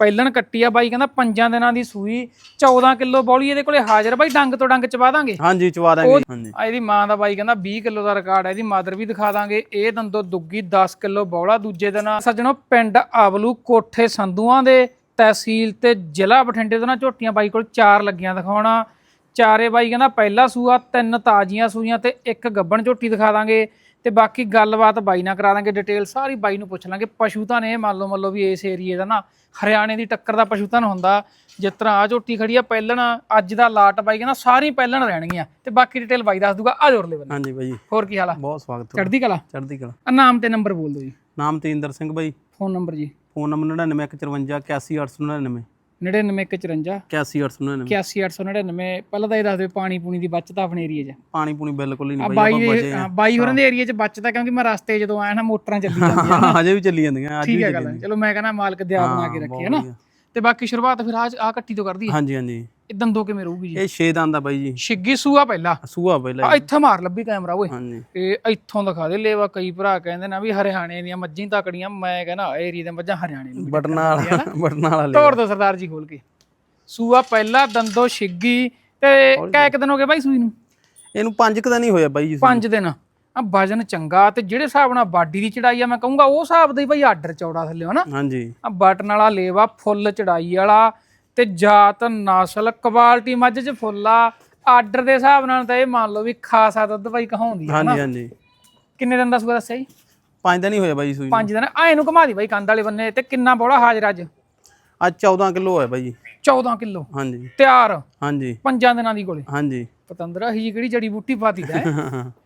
ਪਹਿਲਣ ਕੱਟੀ ਆ ਬਾਈ ਕਹਿੰਦਾ ਪੰਜਾਂ ਦਿਨਾਂ ਦੀ ਸੂਈ 14 ਕਿਲੋ ਬੌਲੀ ਇਹਦੇ ਕੋਲੇ ਹਾਜ਼ਰ ਬਾਈ ਡੰਗ ਤੋਂ ਡੰਗ ਚਵਾ ਦਾਂਗੇ। ਹਾਂਜੀ ਚਵਾ ਦਾਂਗੇ ਹਾਂਜੀ। ਆ ਇਹਦੀ ਮਾਂ ਦਾ ਬਾਈ ਕਹਿੰਦਾ 20 ਕਿਲੋ ਦਾ ਰਿਕਾਰਡ ਹੈ ਇਹਦੀ ਮਾਦਰ ਵੀ ਦਿਖਾ ਦਾਂਗੇ ਇਹ ਦੰਦੋ ਦੁੱਗੀ 10 ਕਿਲੋ ਬੌਲਾ ਦੂਜੇ ਦਿਨ ਸੱਜਣੋ ਪਿੰਡ ਆਵਲੂ ਕੋਠੇ ਸੰਧੂਆਂ ਦੇ ਤਹਿਸੀਲ ਤੇ ਜ਼ਿਲ੍ਹਾ ਬਠਿੰਡੇ ਤੋਂ ਨਾ ਝੋਟੀਆਂ ਬਾਈ ਕੋਲ ਚਾਰ ਲੱਗੀਆਂ ਦਿਖਾਉਣਾ। ਚਾਰੇ ਬਾਈ ਕਹਿੰਦਾ ਪਹਿਲਾ ਸੂਆ ਤਿੰਨ ਤਾਜ਼ੀਆਂ ਸੂਈਆਂ ਤੇ ਇੱਕ ਗੱਬਣ ਝੋਟੀ ਦਿਖਾ ਦਾਂਗੇ। ਤੇ ਬਾਕੀ ਗੱਲਬਾਤ ਬਾਈ ਨਾਲ ਕਰਾ ਦਾਂਗੇ ਡਿਟੇਲ ਸਾਰੀ ਬਾਈ ਨੂੰ ਪੁੱਛ ਲਾਂਗੇ। ਪਸ਼ੂ ਤਾਂ ਨੇ ਮੰਨ ਲਓ ਮੰਨ ਲਓ ਵੀ ਇਸ ਏਰੀਏ ਦਾ ਨਾ ਹਰਿਆਣੇ ਦੀ ਟੱਕਰ ਦਾ ਪਸ਼ੂ ਤਾਂ ਹੁੰਦਾ। ਜਿਸ ਤਰ੍ਹਾਂ ਆ ਝੋਟੀ ਖੜੀ ਆ ਪਹਿਲਣ ਅੱਜ ਦਾ ਲਾਟ ਬਾਈ ਕਹਿੰਦਾ ਸਾਰੀ ਪਹਿਲਣ ਰਹਿਣਗੀਆਂ। ਤੇ ਬਾਕੀ ਡਿਟੇਲ ਬਾਈ ਦੱਸ ਦੂਗਾ ਆ ਜੋਰ ਲੈ ਬੰਦੇ ਹਾਂਜੀ ਬਾਈ। ਹੋਰ ਕੀ ਹਾਲ ਆ? ਬਹੁਤ ਸਵਾਗਤ ਤੁਹਾਡਾ। ਚੜ੍ਹਦੀ ਕਲਾ? ਚੜ੍ਹਦੀ ਕਲਾ। ਆ ਨਾਮ ਤੇ ਨੰਬਰ ਬੋਲ ਦਿਓ ਜੀ। ਨਾਮ ਤੇਂਦਰ ਸਿੰਘ ਬਾਈ। ਫੋਨ ਨੰਬਰ ਜੀ। ਫੋਨ ਨੰਬਰ 9954 81899 99154 81899 81899 ਪਹਿਲਾਂ ਤਾਂ ਇਹ ਦੱਸ ਦਿਓ ਪਾਣੀ ਪੂਣੀ ਦੀ ਬਚਤ ਆਪਣੇ ਏਰੀਏ 'ਚ। ਪਾਣੀ ਪੂਣੀ ਬਿਲਕੁਲ ਹੀ ਆ ਨਹੀਂ ਬਾਈ ਆਪਾਂ ਬਚੇ ਹੋਰਾਂ ਦੇ ਏਰੀਏ 'ਚ ਬਚਦਾ ਕਿਉਂਕਿ ਮੈਂ ਰਸਤੇ ਜਦੋਂ ਆਇਆ ਨਾ ਮੋਟਰਾਂ ਚੱਲੀ ਜਾਂਦੀਆਂ। ਹਜੇ ਵੀ ਚੱਲੀ ਜਾਂਦੀਆਂ ਅੱਜ ਠੀਕ ਵੀ ਚੱਲੀ ਗੱਲ ਚਲੋ ਮੈਂ ਕਹਿੰਦਾ ਮਾਲਕ ਦਿਆ ਬਣਾ ਕੇ ਰੱਖੇ ਹੈ ਨਾ। ਤੇ ਬਾਕੀ ਸ਼ੁਰੂਆਤ ਫਿਰ ਆ ਆ ਕੱਟੀ ਤੋਂ ਕਰਦੀ ਹੈ। ਹਾਂਜੀ ਹਾਂਜੀ। ਇਹ ਦੰਦੋ ਕਿਵੇਂ ਰਹੂਗੀ ਜੀ? ਇਹ 6 ਦੰਦ ਦਾ ਬਾਈ ਜੀ। ਛਿੱਗੀ ਸੂਆ ਪਹਿਲਾਂ। ਸੂਆ ਪਹਿਲਾਂ ਆ ਇੱਥੇ ਮਾਰ ਲੱਭੀ ਕੈਮਰਾ ਓਏ। ਹਾਂਜੀ। ਇਹ ਇੱਥੋਂ ਦਿਖਾ ਦੇ ਲੇਵਾ ਕਈ ਭਰਾ ਕਹਿੰਦੇ ਨਾ ਵੀ ਹਰਿਆਣੇ ਦੀਆਂ ਮੱਝਾਂ ਤਕੜੀਆਂ। ਮੈਂ ਕਹਿੰਦਾ ਏਰੀਏ ਦੀਆਂ ਮੱਝਾਂ ਹਰਿਆਣੇ ਦੀਆਂ ਬਟਨਾਂ ਵਾਲਾ ਬਟਨਾਂ ਵਾਲਾ। ਤੋੜ ਦੋ ਸਰਦਾਰ ਜੀ ਖੋਲ ਕੇ। ਸੂਆ ਪਹਿਲਾ ਦੰਦੋ ਛਿੱਗੀ। ਤੇ ਕੈ ਇੱਕ ਦਿਨ ਹੋ ਗਏ ਬਾਈ ਸੂਈ ਨੂੰ? ਇਹਨੂੰ ਪੰਜ ਕੁ ਦਿਨ ਹੀ ਹੋਇਆ ਬਾਈ ਜੀ ਪੰਜ ਦਿਨ। ਆ ਵਜਨ ਚੰਗਾ ਤੇ ਜਿਹੜੇ ਹਿਸਾਬ ਨਾਲ ਬਾਡੀ ਦੀ ਚੜਾਈ ਆ ਮੈਂ ਕਹੂੰਗਾ ਉਹ ਹਿਸਾਬ ਦਾ ਹੀ ਬਾਈ ਆਰਡਰ ਚੌੜਾ ਥੱਲੇ ਹਨਾ? ਹਾਂਜੀ। ਆ ਬਟਨ ਵਾਲਾ ਲੇਵਾ ਫੁੱਲ ਚੜਾਈ ਵਾਲਾ ਤੇ ਜਾਤ ਨਸਲ ਕੁਆਲਿਟੀ ਮੱਝ ਚ ਫੁੱਲ ਆ। ਆਰਡਰ ਦੇ ਹਿਸਾਬ ਨਾਲ ਤਾਂ ਇਹ ਮੰਨ ਲਓ ਵੀ ਖਾਸਾ ਦੁੱਧ ਬਾਈ ਕਹਾਉਂਦੀ ਆ ਹਾਂਜੀ ਹਾਂਜੀ। ਕਿੰਨੇ ਦਿਨ ਦਾ ਸੂਆ ਦੱਸਿਆ ਜੀ? ਪੰਜ ਦਿਨ ਹੀ ਹੋਇਆ ਬਾਈ ਸੂਈ। ਪੰਜ ਦਿਨ। ਆ ਇਹਨੂੰ ਘੁਮਾ ਦੀ ਬਾਈ ਕੰਧ ਵਾਲੇ ਬੰਨੇ ਤੇ ਕਿੰਨਾ ਬੋਲਾ ਹਾਜ਼ਰ ਅੱਜ? ਅੱਜ 14 ਕਿਲੋ ਹੋਇਆ ਬਾਈ ਜੀ। 14 ਕਿਲੋ। ਹਾਂਜੀ। ਤਿਆਰ? ਹਾਂਜੀ। ਪੰਜਾਂ ਦਿਨਾਂ ਦੀ ਕੋਲੇ ਹਾਂਜੀ। ਪਤੰਦਰਾ ਹੀ ਕਿਹੜੀ ਜੜੀ ਬੂਟੀ ਪਾਤੀ ਦਾ ਹੈ?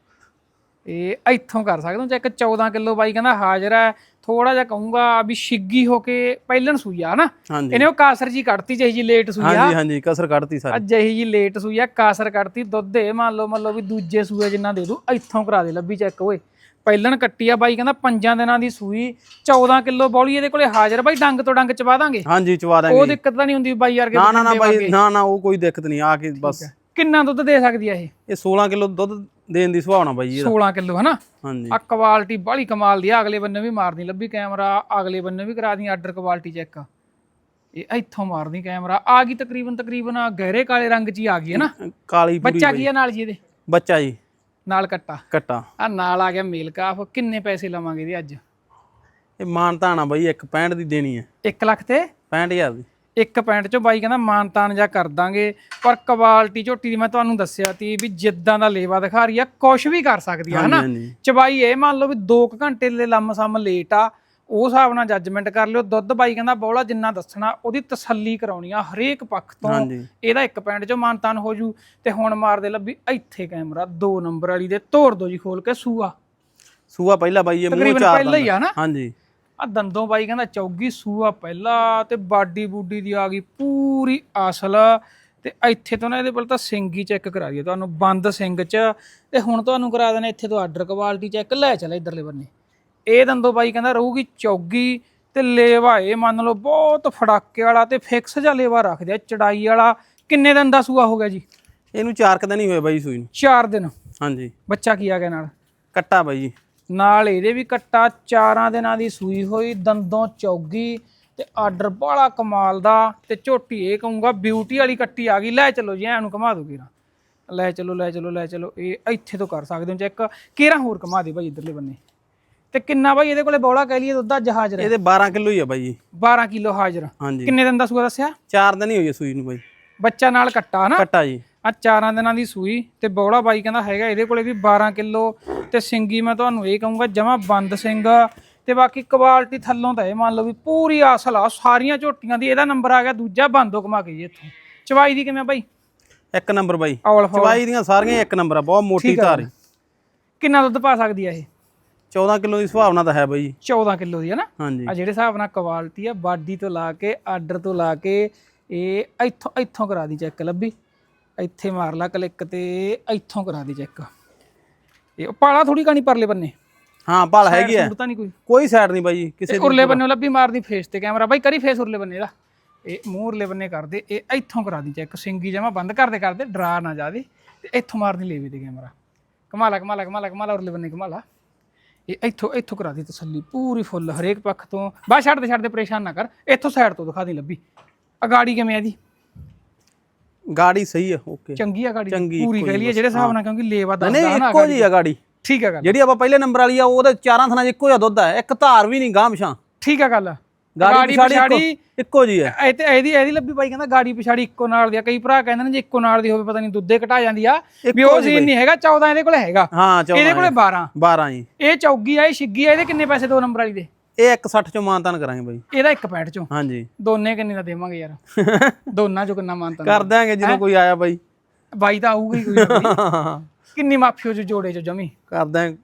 ਇਹ ਇੱਥੋਂ ਕਰ ਸਕਦੇ ਹੋ ਚੈੱਕ 14 ਕਿਲੋ ਬਾਈ ਕਹਿੰਦਾ ਹਾਜ਼ਰ ਹੈ ਥੋੜਾ ਜਿਹਾ ਕਹੂੰਗਾ ਵੀ ਛਿੱਗੀ ਹੋ ਕੇ ਪਹਿਲਣ ਸੂਈ ਆ ਨਾ ਇਹਨੇ ਉਹ ਕਾਸਰ ਜੀ ਕੱਢਤੀ ਜਿਹੀ ਜੀ ਲੇਟ ਸੂਈ ਆ। ਹਾਂਜੀ ਹਾਂਜੀ ਕਸਰ ਕੱਢਤੀ ਸਾਰੀ। ਅੱਜ ਜਿਹੀ ਜੀ ਲੇਟ ਸੂਈ ਆ ਕਾਸਰ ਕੱਢਤੀ ਦੁੱਧ ਇਹ ਮੰਨ ਲਓ ਮੰਨ ਲਓ ਵੀ ਦੂਜੇ ਸੂਏ ਜਿੰਨਾ ਦੇ ਦੂ ਇੱਥੋਂ ਕਰਾ ਦੇ ਲੱਭੀ ਚੈੱਕ ਓਏ। ਪਹਿਲਣ ਕੱਟੀ ਆ ਬਾਈ ਕਹਿੰਦਾ ਪੰਜਾਂ ਦਿਨਾਂ ਦੀ ਸੂਈ 14 ਕਿਲੋ ਬੌਲੀ ਇਹਦੇ ਕੋਲੇ ਹਾਜ਼ਰ ਬਾਈ ਡੰਗ ਤੋਂ ਡੰਗ ਚਵਾ ਦਾਂਗੇ। ਹਾਂਜੀ ਚਵਾ ਉਹ ਦਾਂਗੇ ਦਿੱਕਤ ਤਾਂ ਨਹੀਂ ਹੁੰਦੀ ਬਾਈ ਯਾਰ ਨਾ ਨਾ ਨਾ ਬਾਈ ਨਾ ਨਾ ਉਹ ਕੋਈ ਦਿੱਕਤ ਨਹੀਂ ਆ ਕੇ ਬਸ। ਕਿੰਨਾ ਦੁੱਧ ਦੇ ਸਕਦੀ ਆ ਇਹ? ਇਹ 16 ਕਿਲੋ ਦੁੱਧ ਦੇਣ ਦੀ ਸੁਭਾਵਨਾ ਬਾਈ ਜੀ ਇਹਦਾ। 16 ਕਿਲੋ ਹਨਾ? ਹਾਂਜੀ। ਆ ਕੁਆਲਿਟੀ ਬੜੀ ਕਮਾਲ ਦੀ ਆ ਅਗਲੇ ਬੰਨੇ ਵੀ ਮਾਰਨੀ ਲੱਭੀ ਕੈਮਰਾ ਅਗਲੇ ਬੰਨੇ ਵੀ ਕਰਾ ਦੀ ਆਰਡਰ ਕੁਆਲਿਟੀ ਚੈੱਕ ਇਹ ਇੱਥੋਂ ਮਾਰਨੀ ਕੈਮਰਾ। ਆ ਗਈ ਤਕਰੀਬਨ ਤਕਰੀਬਨ ਗਹਿਰੇ ਕਾਲੇ ਰੰਗ ਚ ਹੀ ਆ ਗਈ ਹੈ ਨਾ? ਕਾਲੀ ਪੂਰੀ ਬੱਚਾ ਕੀ ਆ ਨਾਲ ਜੀ ਇਹਦੇ? ਬੱਚਾ ਜੀ। ਨਾਲ ਕੱਟਾ। ਕੱਟਾ। ਆ ਨਾਲ ਆ ਗਿਆ ਮੇਲ ਕਾਫ ਕਿੰਨੇ ਪੈਸੇ ਲਵਾਂਗੇ ਇਹਦੇ ਅੱਜ? ਇਹ ਮਾਨਤਾਣਾ ਬਾਈ ਇੱਕ 65 ਦੀ ਦੇਣੀ ਹੈ। 1 ਲੱਖ ਤੇ? 65000 ਦੀ। ਇੱਕ ਪੈਂਟ ਚੋਂ ਬਾਈ ਕਹਿੰਦਾ ਮਾਨਤਾਨ ਜਾ ਕਰ ਦਾਂਗੇ ਪਰ ਕੁਆਲਿਟੀ ਝੋਟੀ ਦੀ ਮੈਂ ਤੁਹਾਨੂੰ ਦੱਸਿਆ ਤੀ ਵੀ ਜਿੱਦਾਂ ਦਾ ਲੇਵਾ ਦਿਖਾ ਰਹੀ ਆ ਕੁਛ ਵੀ ਕਰ ਸਕਦੀ ਆ ਹਨਾ? ਚਬਾਈ ਇਹ ਮੰਨ ਲਓ ਵੀ 2 ਘੰਟੇ ਦੇ ਲੰਮ ਸਮ ਲੇਟ ਆ ਉਹ ਹਿਸਾਬ ਨਾਲ ਜੱਜਮੈਂਟ ਕਰ ਲਿਓ ਦੁੱਧ ਬਾਈ ਕਹਿੰਦਾ ਬੋਲਾ ਜਿੰਨਾ ਦੱਸਣਾ ਉਹਦੀ ਤਸੱਲੀ ਕਰਾਉਣੀ ਆ ਹਰੇਕ ਪੱਖ ਤੋਂ ਇਹਦਾ ਇੱਕ ਪੈਂਟ ਚੋਂ ਮਾਨਤਾਨ ਹੋ ਜੂ ਤੇ ਹੁਣ ਮਾਰਦੇ ਲੱਭੀ ਇੱਥੇ ਕੈਮਰਾ 2 ਨੰਬਰ ਵਾਲੀ ਦੇ ਤੋੜ ਦੋ ਜੀ ਖੋਲ ਕੇ ਸੂਆ। ਸੂਆ ਪਹਿਲਾ ਬਾਈ ਇਹ ਮੂੰਹ ਤਕਰੀਬਨ ਚਾਰ ਪਹਿਲਾਂ ਹੀ ਆ ਨਾ ਹਾਂਜੀ। ਆ ਦੰਦੋਂ ਬਾਈ ਕਹਿੰਦਾ ਚੌਗੀ ਸੂਆ ਪਹਿਲਾ ਤੇ ਬਾਡੀ ਬੂਡੀ ਦੀ ਆ ਗਈ ਪੂਰੀ ਅਸਲ ਤੇ ਇੱਥੇ ਤੋਂ ਨਾ ਇਹਦੇ ਕੋਲ ਤਾਂ ਸਿੰਘ ਹੀ ਚੈੱਕ ਕਰਾ ਦਈਏ। ਤੁਹਾਨੂੰ ਬੰਦ ਸਿੰਘ ਚ ਤੇ ਹੁਣ ਤੁਹਾਨੂੰ ਕਰਾ ਦੇਣਾ ਇੱਥੇ ਤੋਂ ਆਰਡਰ ਕੁਆਲਿਟੀ ਚੈੱਕ ਲੈ ਚੱਲ ਇਧਰਲੇ ਬੰਨੇ। ਇਹ ਦੰਦੋਂ ਬਾਈ ਕਹਿੰਦਾ ਰਹੂਗੀ ਚੌਗੀ ਤੇ ਲੇਵਾ ਇਹ ਮੰਨ ਲਓ ਬਹੁਤ ਫੜਾਕੇ ਵਾਲਾ ਤੇ ਫਿਕਸ ਜਿਹਾ ਲੇਵਾ ਰੱਖਦੇ ਆ ਚੜਾਈ ਵਾਲਾ। ਕਿੰਨੇ ਦਿਨ ਦਾ ਸੂਆ ਹੋ ਗਿਆ ਜੀ? ਇਹਨੂੰ ਚਾਰ ਕੁ ਦਿਨ ਹੀ ਹੋਏ ਬਾਈ ਸੂਈ ਨੂੰ। 4 ਦਿਨ। ਹਾਂਜੀ। ਬੱਚਾ ਕੀ ਆ ਗਿਆ ਨਾਲ? ਕੱਟਾ ਬਾਈ ਜੀ। ਨਾਲ ਇਹਦੇ ਵੀ ਕੱਟਾ ਚਾਰਾਂ ਦਿਨਾਂ ਦੀ ਸੂਈ ਹੋਈ ਦੰਦੋਂ ਚੌਗੀ ਤੇ ਆਰਡਰ ਬੜਾ ਕਮਾਲ ਦਾ ਤੇ ਝੋਟੀ ਇਹ ਕਹੂੰਗਾ ਬਿਊਟੀ ਵਾਲੀ ਕੱਟੀ ਆ ਗਈ ਲੈ ਚਲੋ ਜੀ ਐਨੂੰ ਘੁਮਾ ਦੋ ਕੀਰਾ। ਲੈ ਚਲੋ ਲੈ ਚਲੋ ਲੈ ਚਲੋ ਇਹ ਇੱਥੇ ਤੋਂ ਕਰ ਸਕਦੇ ਹੋ ਚੈੱਕ ਕੀਰਾ ਹੋਰ ਘੁਮਾ ਦੇ ਭਾਈ ਇਧਰਲੇ ਬੰਨੇ। ਤੇ ਕਿੰਨਾ ਭਾਈ ਇਹਦੇ ਕੋਲੇ ਬੌਲਾ ਕਹਿ ਲਈਏ ਦੁੱਧ ਅੱਜ ਹਾਜ਼ਰ ਹੈ। ਇਹਦੇ 12 ਕਿਲੋ ਹੀ ਆ ਬਾਈ ਜੀ 12 ਕਿਲੋ ਹਾਜ਼ਰ। ਹਾਂਜੀ। ਕਿੰਨੇ ਦਿਨ ਦਾ ਸੂਆ ਦੱਸਿਆ? ਚਾਰ ਦਿਨ ਹੀ ਹੋਏ ਸੂਈ ਨੂੰ ਬਾਈ ਬੱਚਾ ਨਾਲ ਕੱਟਾ ਨਾ ਕੱਟਾ ਜੀ। ਆ ਚਾਰਾਂ ਦਿਨਾਂ ਦੀ ਸੂਈ ਤੇ ਬੌਲਾ ਬਾਈ ਕਹਿੰਦਾ ਹੈਗਾ ਇਹਦੇ ਕੋਲੇ ਵੀ 12 ਕਿਲੋ ਤੇ ਸਿੰਗੀ ਮੈਂ ਤੁਹਾਨੂੰ ਇਹ ਕਹੂੰਗਾ ਜਮਾ ਬੰਦ ਸਿੰਘ ਤੇ ਬਾਕੀ ਕੁਆਲਿਟੀ ਥੱਲੋਂ ਤਾਂ ਇਹ ਮੰਨ ਲਓ ਵੀ ਪੂਰੀ ਅਸਲ ਆ ਸਾਰੀਆਂ ਝੋਟੀਆਂ ਦੀ ਇਹਦਾ ਨੰਬਰ ਆ ਗਿਆ ਦੂਜਾ ਬੰਦੋ ਕਮਾ ਕੇ ਜੀ ਇੱਥੋਂ। ਚਵਾਈ ਦੀ ਕਿਵੇਂ ਬਾਈ? ਇੱਕ ਨੰਬਰ ਬਾਈ। ਚਵਾਈ ਦੀਆਂ ਸਾਰੀਆਂ ਇੱਕ ਨੰਬਰ ਆ ਬਹੁਤ ਮੋਟੀ ਧਾਰ ਕਿੰਨਾ ਦੁੱਧ ਪਾ ਸਕਦੀ ਆ ਇਹ? 14 ਕਿਲੋ ਦੀ ਸੁਭਾਵਨਾ ਤਾਂ ਹੈ ਬਾਈ। ਜੀ 14 ਕਿਲੋ ਦੀ ਹੈ ਨਾ? ਆ ਜਿਹੜੇ ਹਿਸਾਬ ਨਾਲ ਕੁਆਲਿਟੀ ਆ ਬਾਡੀ ਤੋਂ ਲਾ ਕੇ ਆਰਡਰ ਤੋਂ ਲਾ ਕੇ ਇਹ ਇੱਥੋਂ ਇੱਥੋਂ ਕਰਾ ਦੀ ਚੈੱਕ ਲੱਭੀ। ਇੱਥੇ ਮਾਰ ਲਾ ਕਲਿੱਕ ਤੇ ਇੱਥੋਂ ਕਰਾ ਦੀ ਚੈੱਕ ਇਹ ਪਾਲਾ ਥੋੜੀ ਕਾਣੀ ਪਰਲੇ ਬੰਨੇ। ਹਾਂ ਭਲ ਹੈਗੀ ਆ। ਸੂਟ ਤਾਂ ਨਹੀਂ ਕੋਈ। ਕੋਈ ਸਾਈਡ ਨਹੀਂ ਬਾਈ ਕਿਸੇ ਉਰਲੇ ਬੰਨੇ ਲੱਭੀ ਮਾਰਦੀ ਫੇਸ ਤੇ ਕੈਮਰਾ ਬਾਈ ਕਰੀ ਫੇਸ ਉਰਲੇ ਬੰਨੇ ਦਾ। ਇਹ ਮੂੰਹ ਉਰਲੇ ਬੰਨੇ ਕਰਦੇ ਇਹ ਇੱਥੋਂ ਕਰਾ ਦੀ ਚੈੱਕ ਸਿੰਗੀ ਜਮਾ ਬੰਦ ਕਰਦੇ ਕਰਦੇ ਡਰਾ ਨਾ ਜਾਵੇ ਤੇ ਇੱਥੋਂ ਮਾਰਨੀ ਲੇਵੇ ਤੇ ਕੈਮਰਾ ਕਮਾਲਾ ਕਮਾਲਾ ਕਮਾਲਾ ਕਮਾਲਾ ਉਰਲੇ ਬੰਨੇ ਕਮਾਲਾ। ਇਹ ਇੱਥੋਂ ਇੱਥੋਂ ਕਰਾ ਦੀ ਤਸੱਲੀ ਪੂਰੀ ਫੁੱਲ ਹਰੇਕ ਪੱਖ ਤੋਂ। ਬਾ ਛੱਡ ਦੇ ਛੱਡ ਦੇ ਪਰੇਸ਼ਾਨ ਨਾ ਕਰ। ਇੱਥੋਂ ਸਾਈਡ ਤੋਂ ਦਿਖਾ ਦੀ ਲੱਭੀ। ਆ ਗਾੜੀ ਕਿਵੇਂ ਆ ਇਹਦੀ? ਗਾੜੀ ਸਹੀ ਆ ਓਕੇ ਚੰਗੀ ਆ ਗਾੜੀ ਚੰਗੀ, ਪੂਰੀ ਕਹਿ ਲਈਏ ਜਿਹੜੇ ਹਿਸਾਬ ਨਾਲ ਕਿਉਂਕਿ ਲੇਵਾ ਨਹੀਂ ਦੱਸਦਾ ਨਾ ਇੱਕੋ ਜੀ ਆ ਗਾੜੀ। ਠੀਕ ਆ ਗੱਲ। ਜਿਹੜੀ ਆਪਾਂ ਪਹਿਲੇ ਨੰਬਰ ਵਾਲੀ ਆ ਉਹਦੇ ਚਾਰਾਂ ਥਣਾ ਇੱਕੋ ਜਿਹਾ ਦੁੱਧ ਆ ਇੱਕ ਧਾਰ ਵੀ ਨਹੀਂ ਗਾਮਸ਼ਾਂ ਠੀਕ ਆ ਗੱਲ। ਗਾੜੀ ਪਿਛਾੜੀ ਇੱਕੋ- ਜੀ ਆ। ਇਹ ਤੇ ਇਹਦੀ ਇਹਦੀ ਲੱਭੀ ਬਾਈ ਕਹਿੰਦਾ ਗਾੜੀ ਪਿਛਾੜੀ ਇੱਕੋ ਨਾਲ ਦੀ ਆ। ਕਈ ਭਰਾ ਕਹਿੰਦੇ ਨੇ ਜੇ ਇੱਕੋ ਨਾਲ ਦੀ ਹੋਵੇ ਪਤਾ ਨਹੀਂ ਦੁੱਧੇ ਘਟਾ ਜਾਂਦੀ ਆ। ਵੀ ਉਹ ਸੀਨ ਨਹੀਂ ਹੈਗਾ 14 ਇਹਦੇ ਕੋਲ ਹੈਗਾ। ਹਾਂ ਚੌਦਾਂ ਇਹਦੇ ਕੋਲੇ 12 12 ਜੀ। ਇਹ ਚੌਗੀ ਆ ਇਹ ਛਿੱਗੀ ਆ ਇਹਦੇ ਕਿੰਨੇ ਪੈਸੇ ਦੋ ਨੰਬਰ ਵਾਲੀ ਦੇ? ਇਹ 160 ਚੋਂ ਮਾਨਤਾਨ ਕਰਾਂਗੇ ਬਾਈ। ਇਹਦਾ 1.65 ਚੋਂ। ਹਾਂਜੀ। ਦੋਨੇ ਕਿੰਨੇ ਦਾ ਦੇਵਾਂਗੇ ਯਾਰ? ਦੋਨਾਂ ਚੋਂ ਕਿੰਨਾ ਮਾਨਤਾ ਕਰ ਦਿਆਂਗੇ ਜਦੋਂ ਕੋਈ ਆਇਆ ਬਾਈ। ਬਾਈ ਤਾਂ ਆਊਗਾ ਹੀ ਕੋਈ ਨਾ ਕੋਈ। ਕਿੰਨੀ ਮਾਫੀ ਹੋ ਜੂ ਜੋੜੇ ਚ ਜਮੀ? ਕਰ ਦਿਆਂਗੇ।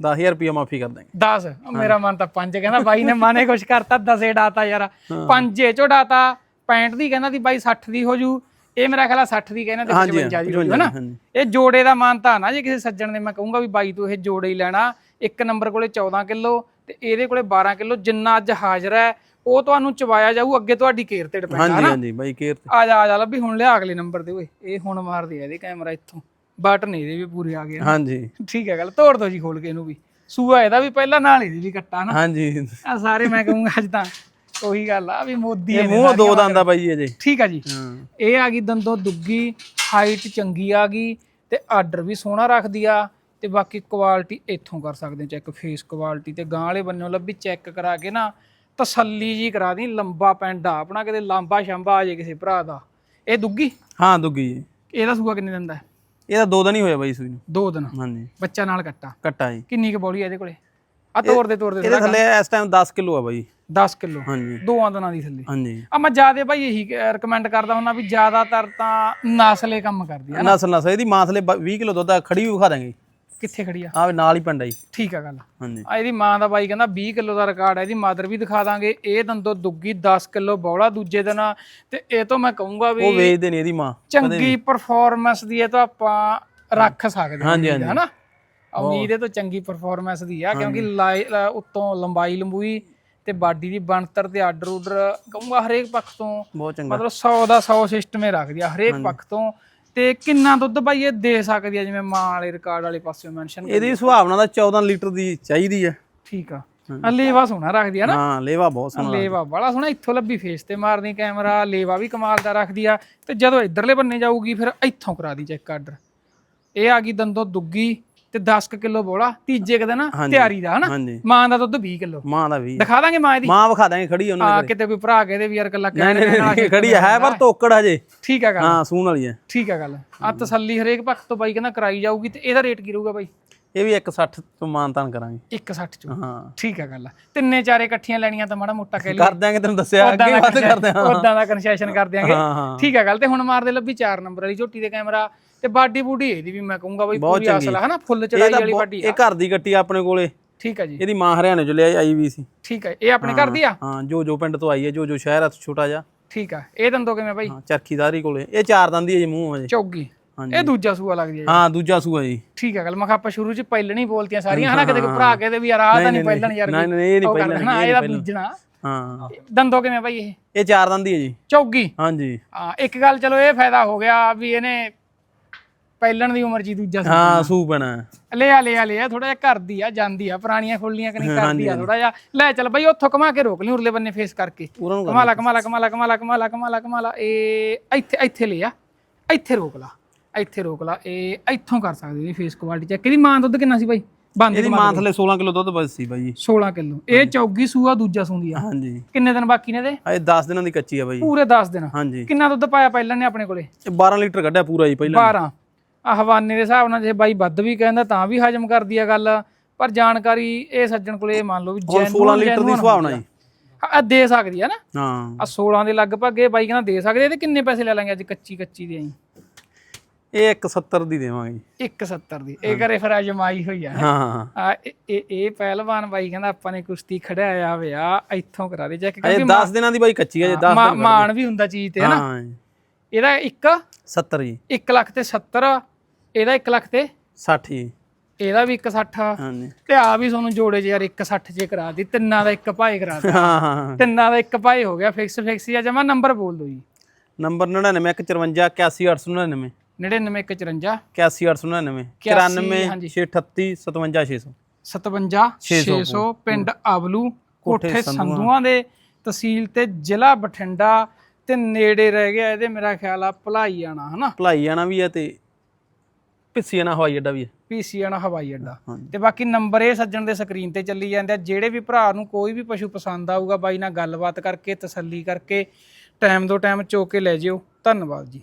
10000 ਰੁਪਇਆ ਮਾਫੀ ਕਰ ਦਾਂਗੇ 10 ਮੇਰਾ ਮਨ ਤਾਂ 5 ਕਹਿੰਦਾ ਬਾਈ ਨੇ ਮਾਨੇ ਕੁਛ ਕਰਤਾ 10 ਡਾਤਾ ਯਾਰ। 5 ਚੋਂ ਡਾਤਾ 65 ਦੀ ਕਹਿੰਦਾ ਦੀ ਬਾਈ 60 ਦੀ ਹੋ ਜੂ। ਇਹ ਮੇਰਾ ਖਿਆਲ ਆ 60 ਦੀ ਕਹਿੰਦਾ ਤੇ ਹਾਂਜੀ, 55 ਦੀ ਹੋ ਜੂ ਹਨਾ? ਹਾਂਜੀ। ਇਹ ਜੋੜੇ ਦਾ ਮਾਨਤਾ ਨਾ ਜੇ ਕਿਸੇ ਸੱਜਣ ਨੇ ਮੈਂ ਕਹੂੰਗਾ ਵੀ ਬਾਈ ਤੂੰ ਇਹ ਜੋੜੇ ਹੀ ਲੈਣਾ। ਇੱਕ ਨੰਬਰ ਕੋਲੇ 14 ਕਿਲੋ ਤੇ ਇਹਦੇ ਕੋਲੇ 12 ਕਿਲੋ ਜਿੰਨਾ ਅੱਜ ਹਾਜ਼ਰ ਹੈ ਉਹ ਤੁਹਾਨੂੰ ਚਵਾਇਆ ਜਾਊ ਅੱਗੇ ਤੁਹਾਡੀ ਕੇਅਰ ਤੇ ਡਿਪੈਂਡ ਹਾਂਜੀ ਹਾਂਜੀ ਬਾਈ ਕੇਅਰ ਤੇ। ਆ ਜਾ ਆ ਜਾ ਲੱਭੀ ਹੁਣ ਲਿਆ ਅਗਲੇ ਨੰਬਰ ਤੇ ਓਏ ਇਹ ਹੁਣ ਮਾਰਦੇ ਆ ਇਹਦੇ ਕੈਮਰਾ ਇੱਥੋਂ। ਬਟਨ ਇਹਦੇ ਵੀ ਪੂਰੇ ਆ ਗਏ। ਹਾਂਜੀ। ਠੀਕ ਹੈ ਗੱਲ ਤੋੜ ਦੋ ਜੀ ਖੋਲ ਕੇ ਇਹਨੂੰ ਵੀ। ਸੂਆ ਇਹਦਾ ਵੀ ਪਹਿਲਾਂ ਨਾਲ ਇਹਦੀ ਵੀ ਕੱਟਾ ਨਾ। ਹਾਂਜੀ। ਆ ਸਾਰੇ ਮੈਂ ਕਹੂੰਗਾ ਅੱਜ ਤਾਂ ਉਹੀ ਗੱਲ ਆ ਵੀ ਮੋਦੀ ਇਹ ਮੂੰਹ ਦੋ ਦੰਦ ਆ ਬਾਈ ਅਜੇ ਠੀਕ ਆ ਜੀ। ਹਾਂ। ਇਹ ਆ ਗਈ ਦੰਦੋਂ ਦੁੱਗੀ ਹਾਈਟ ਚੰਗੀ ਆ ਗਈ ਤੇ ਆਰਡਰ ਵੀ ਸੋਹਣਾ ਰੱਖਦੀ ਆ। ਤੇ ਬਾਕੀ ਕੁਆਲਿਟੀ ਇੱਥੋਂ ਕਰ ਸਕਦੇ ਚੈੱਕ ਫੇਸ ਕੁਆਲਿਟੀ ਤੇ ਗਾਂ ਵਾਲੇ ਬੰਨੋਂ ਲੱਭੀ ਚੈੱਕ ਕਰਾ ਕੇ ਨਾ ਤਸੱਲੀ ਜੀ ਕਰਾ ਦੀ ਲੰਬਾ ਪੈਂਡਾ ਆਪਣਾ ਕਿਤੇ ਲਾਂਬਾ ਸ਼ੰਬਾ ਆ ਜੇ ਕਿਸੇ ਭਰਾ ਦਾ। ਇਹ ਦੁੱਗੀ? ਹਾਂ ਦੁੱਗੀ ਜੀ। ਇਹਦਾ ਸੂਆ ਕਿੰਨੇ ਦਿਨ ਦਾ ਹੈ? ਇਹਦਾ ਦੋ ਦਿਨ ਹੀ ਹੋਇਆ ਬਾਈ ਸੂਈ ਨੂੰ। ਦੋ ਦਿਨ। ਹਾਂਜੀ। ਬੱਚਾ ਨਾਲ ਕੱਟਾ? ਕੱਟਾ ਜੀ। ਕਿੰਨੀ ਕੁ ਬੋਲੀ ਇਹਦੇ ਕੋਲੇ? ਆ ਤੋੜ ਦੇ ਤੋੜ ਦੇ ਇਹਦੇ ਥੱਲੇ ਇਸ ਟਾਈਮ 10 ਕਿਲੋ ਆ ਬਾਈ। 10 ਕਿਲੋ। ਹਾਂਜੀ। ਦੋਆਂ ਦਿਨਾਂ ਦੀ ਥੱਲੇ। ਹਾਂਜੀ। ਆ ਮੈਂ ਜਿਆਦੇ ਭਾਈ ਇਹੀ ਰეკਮੈਂਡ ਕਰਦਾ ਹੁੰਦਾ ਵੀ ਜ਼ਿਆਦਾਤਰ ਤਾਂ ਨਸਲੇ ਕੰਮ ਕਰਦੀ ਆ ਨਸਲ ਨਸਲ। ਇਹਦੀ ਮਾਂ ਥੱਲੇ 20 ਕਿਲੋ ਦੁੱਧ ਖੜੀ ਵੀ ਵਿਖਾ ਦਾਂਗੇ ਕਿੱਥੇ ਖੜੀ ਆ? ਆ ਵੀ ਨਾਲ ਹੀ ਪਿੰਡਾ ਜੀ। ਠੀਕ ਆ ਗੱਲ। ਹਾਂਜੀ। ਆ ਇਹਦੀ ਮਾਂ ਦਾ ਬਾਈ ਕਹਿੰਦਾ 20 ਕਿਲੋ ਦਾ ਰਿਕਾਰਡ ਹੈ ਇਹਦੀ ਮਾਦਰ ਵੀ ਦਿਖਾ ਦਾਂਗੇ। ਇਹ ਦੰਦੋ ਦੁੱਗੀ 10 ਕਿਲੋ ਬੌਲਾ ਦੂਜੇ ਦਿਨ ਤੇ ਇਹ ਤੋਂ ਮੈਂ ਕਹੂੰਗਾ ਉਹ ਵੀ ਵੇਚਦੇ ਨੇ ਇਹਦੀ ਮਾਂ ਚੰਗੀ ਪਰਫਾਰਮੈਂਸ ਦੀ ਇਹ ਤਾਂ ਆਪਾਂ ਰੱਖ ਸਕਦੇ ਹਾਂ ਹਨਾ? ਉਮੀਦ ਇਹ ਤੋਂ ਚੰਗੀ ਪਰਫਾਰਮੈਂਸ ਦੀ ਆ ਕਿਉਂਕਿ ਉੱਤੋਂ ਲੰਬਾਈ ਲੰਬੂਈ ਤੇ ਬਾਡੀ ਦੀ ਬਣਤਰ ਤੇ ਆਰਡਰ ਆਰਡਰ ਕਹੂੰਗਾ ਹਰੇਕ ਪੱਖ ਤੋਂ। ਬਹੁਤ ਚੰਗਾ। ਮਤਲਬ 100 ਦਾ 100 ਸਿਸਟਮ ਹੀ ਰੱਖਦੀ ਆ ਹਰੇਕ ਪੱਖ ਤੋਂ। ਤੇ ਕਿੰਨਾ ਦੁੱਧ ਭਾਈ ਇਹ ਦੇ ਸਕਦੀ ਆ? ਜਿਵੇਂ ਮਾਂ ਵਾਲੇ ਰਿਕਾਰਡ ਵਾਲੇ ਪਾਸੇ ਮੈਂਸ਼ਨ ਇਹਦੀ ਸੁਭਾਵਨਾ ਦਾ 14 ਲੀਟਰ ਦੀ ਚਾਹੀਦੀ ਹੈ ਠੀਕ ਆ। ਆ ਲੇਵਾ ਸੋਹਣਾ ਰੱਖਦੀ ਆ ਨਾ। ਹਾਂ ਲੇਵਾ ਬਹੁਤ ਸੋਹਣਾ ਲੇਵਾ ਬੜਾ ਸੋਹਣਾ ਇੱਥੋਂ ਲੱਭੀ ਫੇਸ ਤੇ ਮਾਰਦੀ ਕੈਮਰਾ ਲੇਵਾ ਵੀ ਕਮਾਲ ਦਾ ਰੱਖਦੀ ਆ। ਤੇ ਜਦੋਂ ਇਧਰਲੇ ਬੰਨੇ ਜਾਊਗੀ ਫਿਰ ਇੱਥੋਂ ਕਰਾ ਦੀ ਚੈੱਕ ਆਰਡਰ ਇਹ ਆ ਗਈ ਦੰਦੋ ਦੁੱਗੀ। ਤੇ 10 ਕਿਲੋ ਬੋਲਾ ਤੀਜੇ ਕਦੇ ਨਾ ਤਿਆਰੀ ਦਾ ਹਨਾ? ਹਾਂਜੀ। ਮਾਂ ਦਾ ਦੁੱਧ 20 ਕਿਲੋ। ਮਾਂ ਦਾ ਵੀ ਦਿਖਾ ਦਾਂਗੇ ਮਾਂ ਦੀ ਮਾਂ ਵਿਖਾ ਦਾਂਗੇ ਖੜੀ ਉਹਨਾਂ ਆ ਕਿਤੇ ਕੋਈ ਭਰਾ ਕਹਦੇ ਵੀ ਯਾਰ ਕੱਲਾ ਦੇ ਕਹਿਣ ਨਹੀਂ ਨਹੀਂ ਖੜੀ ਹੈ ਪਰ ਤੋਕੜ ਹਜੇ। ਠੀਕ ਆ ਗੱਲ। ਹਾਂ ਸੂਣ ਵਾਲੀ ਹੈ ਠੀਕ ਆ ਗੱਲ। ਆ ਤਸੱਲੀ ਹਰੇਕ ਪੱਖ ਤੋਂ ਬਾਈ ਕਹਿੰਦਾ ਕਰਾਈ ਜਾਊਗੀ ਤੇ ਇਹਦਾ ਰੇਟ ਕੀ ਰਹੂਗਾ ਬਾਈ? ਇਹ ਵੀ 160 ਤੋਂ ਮਾਨਤਾਨ ਕਰਾਂਗੇ। 160 ਚੋਂ। ਹਾਂ। ਠੀਕ ਆ ਗੱਲ ਆ। ਤਿੰਨੇ ਚਾਰੇ ਇਕੱਠੀਆਂ ਲੈਣੀਆਂ ਤਾਂ ਮਾੜਾ ਮੋਟਾ ਕਹਿ ਲਈ ਕਰ ਦਿਆਂਗੇ ਤੈਨੂੰ ਦੱਸਿਆ ਅੱਗੇ ਵੱਧ ਕਰਦੇ ਹਾਂ ਉਦਾਂ ਦਾ ਕਨਸੈਸ਼ਨ ਕਰ ਦਿਆਂਗੇ। ਹਾਂ ਹਾਂ। ਠੀਕ ਆ ਗੱਲ ਤੇ ਹੁਣ ਮਾਰਦੇ ਲੱਭੀ 4 ਨੰਬਰ ਵਾਲੀ ਝੋਟੀ ਦੇ ਕੈਮਰਾ ਤੇ ਬਾਡੀ ਬੂਡੀ ਇਹਦੀ ਵੀ ਮੈਂ ਕਹੂੰਗਾ ਬਈ ਪੂਰੀ ਅਸਲ ਹੈ ਨਾ ਫੁੱਲ ਚੜਾਈ ਵਾਲੀ ਬਾਡੀ ਇਹ ਘਰ ਦੀ ਗੱਟੀ ਆਪਣੇ ਕੋਲੇ। ਠੀਕ ਆ ਜੀ। ਇਹਦੀ ਮਾਂ ਹਰਿਆਣੇ ਚ ਲਿਆਈ ਆਈ ਵੀ ਸੀ। ਠੀਕ ਆ ਇਹ ਆਪਣੇ ਘਰ ਦੀ ਆ? ਹਾਂ ਜੋ ਜੋ ਪਿੰਡ ਤੋਂ ਆਈ ਹੈ ਜੋ ਜੋ ਸ਼ਹਿਰ ਆ ਛੋਟਾ ਜਿਹਾ। ਠੀਕ ਆ ਇਹ ਦੰਦੋ ਕਿਵੇਂ ਬਾਈ? ਹਾਂ ਚਰਖੀਦਾਰੀ ਕੋਲੇ। ਇਹ ਚਾਰ ਦੰਦੀ ਹੈ ਜੀ ਮੂੰਹ ਅਜੇ ਚੌਗੀ। ਹਾਂਜੀ। ਇਹ ਦੂਜਾ ਸੂਆ ਲੱਗਦੀ ਹੈ ਹਾਂ ਦੂਜਾ ਸੂਆ ਜੀ। ਠੀਕ ਆ ਗੱਲ। ਮੈਂ ਕਿਹਾ ਆਪਾਂ ਸ਼ੁਰੂ ਚ ਪਹਿਲਣ ਹੀ ਬੋਲਤੀਆਂ ਸਾਰੀਆਂ ਹਨਾ? ਕਿਤੇ ਕੋਈ ਭਰਾ ਕਹਦੇ ਵੀ ਯਾਰ ਆਹ ਤਾਂ ਨਹੀਂ ਪਹਿਲਣ ਯਾਰ ਨਹੀਂ ਨਹੀਂ ਇਹ ਨਹੀਂ ਉਹ ਗੱਲ ਪਹਿਲਾਂ ਨਾ ਇਹਦਾ ਬੀਜਣਾ। ਹਾਂ। ਦੰਦੋ ਕਿਵੇਂ ਬਾਈ ਇਹ? ਇਹ ਚਾਰ ਦੰਦੀ ਹੈ ਜੀ। ਚੌਗੀ। ਹਾਂਜੀ। ਹਾਂ ਇੱਕ ਗੱਲ ਚਲੋ ਇਹ ਫਾਇਦਾ ਹੋ ਗਿਆ ਵੀ ਇਹਨੇ ਪਹਿਲਣ ਦੀ ਉਮਰ ਜੀ ਦੂਜਾ ਹਾਂ ਸੂ ਪੈਣਾ ਲਿਆ ਲਿਆ ਲਿਆ ਥੋੜਾ ਜਿਹਾ ਕਰਦੀ ਆ ਜਾਂਦੀ ਆ ਪੁਰਾਣੀਆਂ ਖੁੱਲੀਆਂ ਕਨੀ ਕਰਦੀ ਆ ਥੋੜਾ ਜਿਹਾ। ਲੈ ਚੱਲ ਬਈ ਉੱਥੋਂ ਕਮਾ ਕੇ ਰੋਕ ਲਈ ਉਰਲੇ ਬੰਨੇ ਫੇਸ ਕਰਕੇ। ਪੂਰਾ ਨੂੰ ਕਮਾਲਾ ਕਮਾਲਾ ਕਮਾਲਾ ਕਮਾਲਾ ਕਮਾਲਾ ਕਮਾਲਾ ਕਮਾਲਾ ਇਹ ਇੱਥੇ ਇੱਥੇ ਲਿਆ ਇੱਥੇ ਰੋਕ ਲਾ। ਇੱਥੇ ਰੋਕ ਲਾ ਇਹ ਇੱਥੋਂ ਕਰ ਸਕਦੇ ਜੀ ਫੇਸ ਕੁਆਲਿਟੀ ਚੈੱਕ ਇਹਦੀ ਮਾਂ ਦੁੱਧ ਕਿੰਨਾ ਸੀ ਬਾਈ? ਬੰਦ ਇਹਦੀ ਮਾਂ ਥੱਲੇ 16 ਕਿਲੋ ਦੁੱਧ ਬਸ ਸੀ ਬਾਈ। ਜੀ 16 ਕਿਲੋ। ਇਹ ਚੌਗੀ ਸੂਆ ਦੂਜਾ ਸੂੰਦੀ ਆ। ਹਾਂਜੀ। ਕਿੰਨੇ ਦਿਨ ਬਾਕੀ ਨੇ ਇਹਦੇ? ਇਹ 10 ਦਿਨਾਂ ਦੀ ਕੱਚੀ ਆ ਬਾਈ। ਪੂਰੇ 10 ਦਿਨ। ਹਾਂਜੀ। ਕਿੰਨਾ ਦੁੱਧ ਪਾਇਆ ਪਹਿਲਾਂ ਨੇ ਆਪਣੇ ਕੋਲੇ? ਇਹ 12 ਲੀਟਰ ਕੱਢਿਆ ਪੂਰਾ ਜੀ ਪਹਿਲਾਂ। 12 ਆ ਹਵਾਨੇ ਦੇ ਹਿਸਾਬ ਨਾਲ ਜੇ ਬਾਈ ਵੱਧ ਵੀ ਕਹਿੰਦਾ ਤਾਂ ਵੀ ਹਜਮ ਕਰਦੀ ਆ ਗੱਲ। ਪਰ ਜਾਣਕਾਰੀ ਇਹ ਸੱਜਣ ਕੋਲੇ ਇਹ ਮੰਨ ਲਓ ਵੀ ਹੁਣ 16 ਲੀਟਰ ਦੀ ਸੁਭਾਵਨਾ ਜੀ। ਆ। ਦੇ ਸਕਦੀ ਆ ਨਾ। ਹਾਂ। ਆ 16 ਦੇ ਲਗਭਗ ਇਹ ਬਾਈ ਕਹਿੰਦਾ ਦੇ ਸਕਦੇ ਇਹਦੇ ਕਿੰਨੇ ਪੈਸੇ ਲੈ ਲਾਂਗੇ ਅੱਜ ਕੱਚੀ ਕੱਚੀ ਦੇ ਆਈ? ਇਹ 170 ਦੀ ਦੇਵਾਂਗੇ ਜੀ। 170 ਦੀ। ਇਹ ਕਰੇ ਫਿਰ ਅਜਮਾਈ ਹੋਈ ਆ। ਹਾਂ। ਹਾਂ ਆ ਇਹ- ਇਹ ਪਹਿਲਵਾਨ ਬਾਈ ਕਹਿੰਦਾ ਆਪਾਂ ਨੇ ਕੁਸ਼ਤੀ ਖੜਾਇਆ ਹੋਇਆ ਇੱਥੋਂ ਕਰਾ ਦੇ। ਚੈੱਕ ਕਿਉਂਕਿ 10 ਦਿਨਾਂ ਦੀ ਬਾਈ ਕੱਚੀ ਆ ਜੇ 10 ਮਾ- ਮਾਣ ਵੀ ਹੁੰਦਾ ਚੀਜ਼ ਤੇ ਹਨਾ ਹਾਂ ਜੀ। ਇਹਦਾ 1 70 ਜੀ। 1 ਲੱਖ ਤੇ 70 ਇਹਦਾ 1 ਲੱਖ ਤੇ 60 ਜੀ। ਇਹਦਾ ਵੀ 160 ਹਾਂਜੀ ਤੇ ਆ ਵੀ ਤੁਹਾਨੂੰ ਜੋੜੇ ਚ ਯਾਰ 160 ਚ ਕਰਾ ਦੀ ਤਿੰਨਾਂ ਦਾ ਇੱਕ ਭਾਈ ਕਰਾ ਦੇ ਹਾਂ ਹਾਂ ਤਿੰਨਾਂ ਦਾ ਇੱਕ ਭਾਈ ਹੋ ਗਿਆ ਫਿਕਸ ਫਿਕਸ ਹੀ ਆ। ਜਮਾ ਨੰਬਰ ਬੋਲ ਦਿਓ ਜੀ। ਨੰਬਰ 99 81899 99 154 81899 ਹਾਂਜੀ। 94 638 57600 57 600 ਪਿੰਡ ਆਵਲੂ ਕੋਠੇ ਸੰਧੂਆਂ। ਦੇ ਤਹਿਸੀਲ ਤੇ ਜ਼ਿਲ੍ਹਾ ਬਠਿੰਡਾ ਤੇ ਨੇੜੇ ਰਹਿ ਗਿਆ ਇਹਦੇ ਮੇਰਾ ਖਿਆਲ ਆ ਭਲਾਈ ਆਣਾ ਹਨਾ? ਭਲਾਈ ਆਣਾ ਵੀ ਹੈ ਤੇ ਪਿੱਸੀਆਣਾ ਹਵਾਈ ਅੱਡਾ ਵੀ ਹੈ ਪੀਸੀ ਆਣਾ ਹਵਾਈ ਅੱਡਾ। ਤੇ ਬਾਕੀ ਨੰਬਰ ਇਹ ਸੱਜਣ ਦੇ ਸਕਰੀਨ ਤੇ ਚੱਲੀ ਜਾਂਦੇ ਆ। ਜਿਹੜੇ ਵੀ ਭਰਾ ਨੂੰ ਕੋਈ ਵੀ ਪਸ਼ੂ ਪਸੰਦ ਆਊਗਾ ਬਾਈ ਨਾਲ ਗੱਲਬਾਤ ਕਰਕੇ ਤਸੱਲੀ ਕਰਕੇ ਟਾਈਮ ਤੋਂ ਟਾਈਮ ਚੋ ਕੇ ਲੈ ਜਿਓ। ਧੰਨਵਾਦ ਜੀ।